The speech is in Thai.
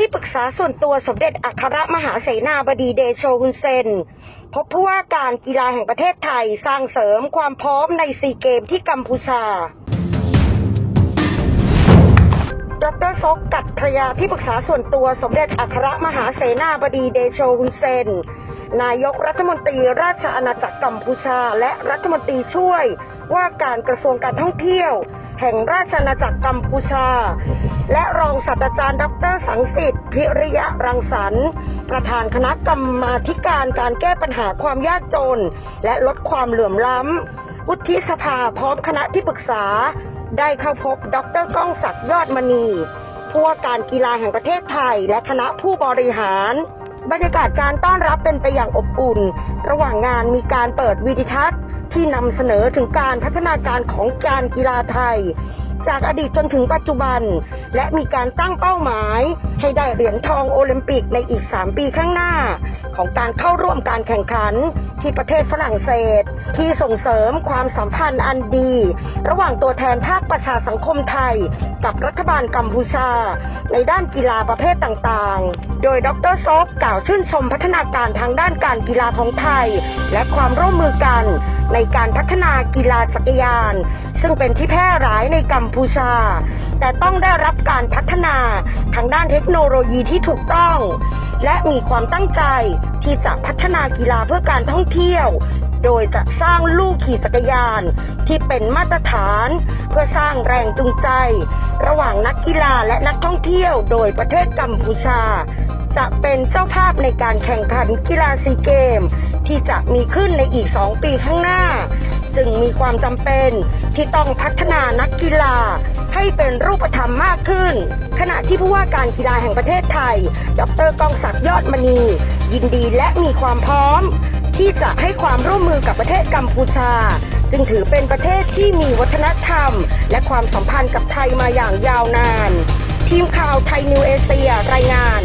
ที่ปรึกษาส่วนตัวสมเด็จอัครมหาเสนาบดีเดโชฮุนเซน พบผู้ว่าการกีฬาแห่งประเทศไทยสร้างเสริมความพร้อมในซีเกมที่กัมพูชา ดรซกกัตพยาที่ปรึกษาส่วนตัวสมเด็จอัครมหาเสนาบดีเดโชฮุนเซน นายกรัฐมนตรีราชอาณาจักรกัมพูชา และรัฐมนตรีช่วยว่าการกระทรวงการท่องเที่ยว แห่งราชอาณาจักรกัมพูชา และรองศาสตราจารย์ดรสังสิทธิ์พิริยะรังสรรค์ ประธานคณะกรรมาการการแก้ปัญหาความยากจน และลดความเหลื่อมล้ำวุฒิสภาพร้อมคณะที่ปรึกษา ได้เข้าพบดรก้องศักดิ์ยอดมณีผู้ว่าการกีฬาแห่งประเทศไทย และคณะผู้บริหาร บรรยากาศการต้อนรับเป็นไปอย่างอบอุ่น ระหว่างงานมีการเปิดวิดิทัศน์ที่นำเสนอถึงการพัฒนาการของการกีฬาไทย จากอดีตจนถึงปัจจุบัน และมีการตั้งเป้าหมาย ให้ได้เหรียญทองโอลิมปิกในอีก 3 ปีข้างหน้า ของการเข้าร่วมการแข่งขันที่ประเทศฝรั่งเศส ที่ส่งเสริมความสัมพันธ์อันดี ระหว่างตัวแทนภาคประชาสังคมไทย กับรัฐบาลกัมพูชา ในด้านกีฬาประเภทต่างๆ โดยดรซอฟกล่าวชื่นชมพัฒนาการทางด้านการกีฬาของไทย และความร่วมมือกัน ในการพัฒนากีฬาจักรยาน ซึ่งเป็นที่แพร่หลายในกัมพูชา แต่ต้องได้รับการพัฒนาทางด้านเทคโนโลยีที่ถูกต้อง และมีความตั้งใจที่จะพัฒนากีฬาเพื่อการท่องเที่ยว โดยจะสร้างลูกขี่จักรยาน ที่เป็นมาตรฐาน เพื่อสร้างแรงจูงใจ ระหว่างนักกีฬาและนักท่องเที่ยว โดยประเทศกัมพูชา จะเป็นเจ้าภาพในการแข่งขันกีฬาซีเกม ที่จะมีขึ้นในอีก 2 ปีข้างหน้า จึงมีความจำเป็นที่ต้องพัฒนานักกีฬาให้เป็นรูปธรรมมากขึ้น ขณะที่ผู้ว่าการกีฬาแห่งประเทศไทย ดรกองศักดิ์ยอดมณี ยินดีและมีความพร้อม ที่จะให้ความร่วมมือกับประเทศกัมพูชา จึงถือเป็นประเทศที่มีวัฒนธรรม และความสัมพันธ์กับไทยมาอย่างยาวนาน ทีมข่าวไทยนิวเอเชียรายงาน